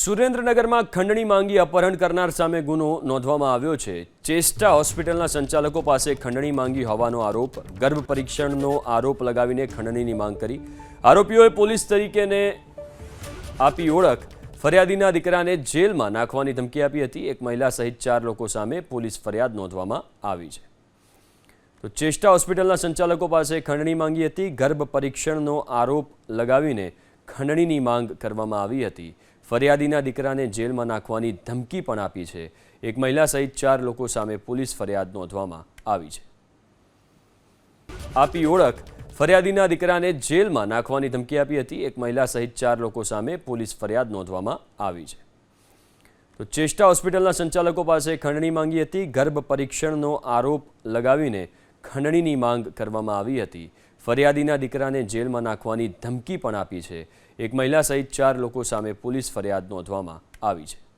સુરેન્દ્રનગરમાં ખંડણી માંગી અપહરણ કરનાર સામે ગુનો નોંધવામાં આવ્યો છે. ચેસ્ટા હોસ્પિટલના સંચાલકો પાસે ખંડણી માંગી હોવાનો આરોપ, ગર્ભ પરીક્ષણનો આરોપ લગાવીને ખંડણીની માંગ કરી. આરોપીઓએ પોલીસ તરીકેને આપી ઓળખ, ફરિયાદીના દીકરાને જેલમાં નાખવાની ધમકી આપી હતી. એક મહિલા સહિત ચાર લોકો સામે પોલીસ ફરિયાદ નોંધવામાં આવી છે. તો ચેસ્ટા હોસ્પિટલના સંચાલકો પાસે ખંડણી માંગી હતી. ગર્ભ પરીક્ષણનો આરોપ લગાવીને ખંડણીની માંગ કરવામાં આવી હતી. ફરિયાદીના દીકરાને જેલમાં નાખવાની ધમકી પણ આપી છે. એક મહિલા સહિત ચાર લોકો સામે પોલીસ ફરિયાદ નોંધવામાં આવી છે. આપી ઓળખ, ફરિયાદીના દીકરાને જેલમાં નાખવાની ધમકી આપી હતી. એક મહિલા સહિત ચાર લોકો સામે પોલીસ ફરિયાદ નોંધવામાં આવી છે. તો ચેષ્ટા હોસ્પિટલના સંચાલકો પાસે ખંડણી માંગી હતી. ગર્ભ પરીક્ષણનો આરોપ લગાવીને ખંડણીની માંગ કરવામાં આવી હતી. ફરિયાદીના દીકરાને જેલમાં નાખવાની ધમકી પણ આપી છે. એક મહિલા સહિત ચાર લોકો સામે પોલીસ ફરિયાદ નોંધવામાં આવી છે.